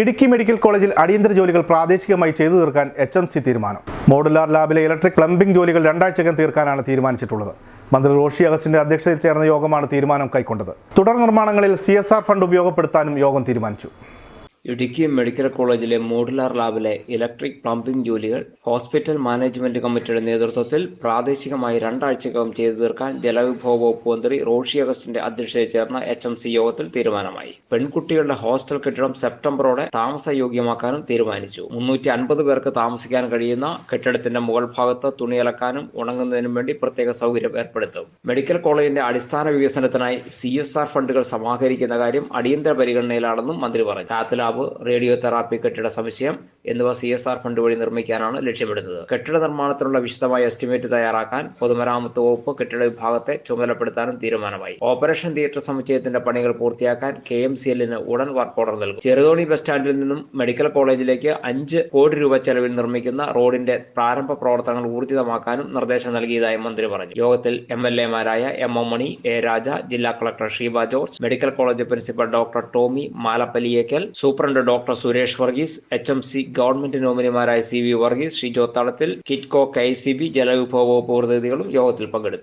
Idukki medical കോളേജിൽ അടിയന്തര ജോലികൾ പ്രാദേശികമായി ചെയ്തു തീർക്കാൻ എച്ച് എം സി തീരുമാനം. മോഡുലാർ ലാബിലെ ഇലക്ട്രിക് പ്ലംബിംഗ് ജോലികൾ രണ്ടാഴ്ചക്കകം തീർക്കാനാണ് തീരുമാനിച്ചിട്ടുള്ളത്. മന്ത്രി റോഷി അഗസ്റ്റിന്റെ അധ്യക്ഷതയിൽ ചേർന്ന യോഗമാണ് തീരുമാനം കൈക്കൊണ്ടത്. തുടർ നിർമ്മാണങ്ങളിൽ സി ഫണ്ട് ഉപയോഗപ്പെടുത്താനും യോഗം തീരുമാനിച്ചു. ഇടുക്കി മെഡിക്കൽ കോളേജിലെ മോഡുലാർ ലാബിലെ ഇലക്ട്രിക് പ്ലംബിംഗ് ജോലികൾ ഹോസ്പിറ്റൽ മാനേജ്മെന്റ് കമ്മിറ്റിയുടെ നേതൃത്വത്തിൽ പ്രാദേശികമായി രണ്ടാഴ്ചക്കകം ചെയ്തു തീർക്കാൻ ജലവിഭവ വകുപ്പ് മന്ത്രി റോഷി അഗസ്റ്റിന്റെ അധ്യക്ഷതയിൽ ചേർന്ന എച്ച് എം സി യോഗത്തിൽ തീരുമാനമായി. പെൺകുട്ടികളുടെ ഹോസ്റ്റൽ കെട്ടിടം സെപ്റ്റംബറോടെ താമസയോഗ്യമാക്കാനും തീരുമാനിച്ചു. മുന്നൂറ്റി അൻപത് പേർക്ക് താമസിക്കാൻ കഴിയുന്ന കെട്ടിടത്തിന്റെ മുകൾ ഭാഗത്ത് തുണി അലക്കാനും ഉണങ്ങുന്നതിനും വേണ്ടി പ്രത്യേക സൗകര്യം ഏർപ്പെടുത്തും. മെഡിക്കൽ കോളേജിന്റെ അടിസ്ഥാന വികസനത്തിനായി സി ഫണ്ടുകൾ സമാഹരിക്കുന്ന കാര്യം അടിയന്തര പരിഗണനയിലാണെന്നും മന്ത്രി പറഞ്ഞു. ലാബ് റേഡിയോ തെറാപ്പി കെട്ടിട സമുച്ചയം എന്നിവ സി എസ് ആർ ഫണ്ട് വഴി നിർമ്മിക്കാനാണ് ലക്ഷ്യമിടുന്നത്. കെട്ടിട നിർമ്മാണത്തിനുള്ള വിശദമായ എസ്റ്റിമേറ്റ് തയ്യാറാക്കാൻ പൊതുമരാമത്ത് വകുപ്പ് കെട്ടിട വിഭാഗത്തെ ചുമതലപ്പെടുത്താനും തീരുമാനമായി. ഓപ്പറേഷൻ തിയേറ്റർ സമുച്ചയത്തിന്റെ പണികൾ പൂർത്തിയാക്കാൻ കെ എം സി എല്ലിന് ഉടൻ വർക്ക് ഓർഡർ നൽകും. ചെറുതോണി ബസ് സ്റ്റാൻഡിൽ നിന്നും മെഡിക്കൽ കോളേജിലേക്ക് അഞ്ച് കോടി രൂപ ചെലവിൽ നിർമ്മിക്കുന്ന റോഡിന്റെ പ്രാരംഭ പ്രവർത്തനങ്ങൾ ഊർജിതമാക്കാനും നിർദ്ദേശം നൽകിയതായി മന്ത്രി പറഞ്ഞു. യോഗത്തിൽ M L എമാരായ M M Mani A Raja ജില്ലാ collector Sheeba George medical college principal doctor Tommy Malappaliyekkal superintendent doctor Suresh Varghese H M C government നോമിനിമാരായ C V Varghese Shijo Thalathil KITCO K C B ജലവിഭവ വകുപ്പ് പ്രതിനിധികളും യോഗത്തിൽ പങ്കെടുത്തു.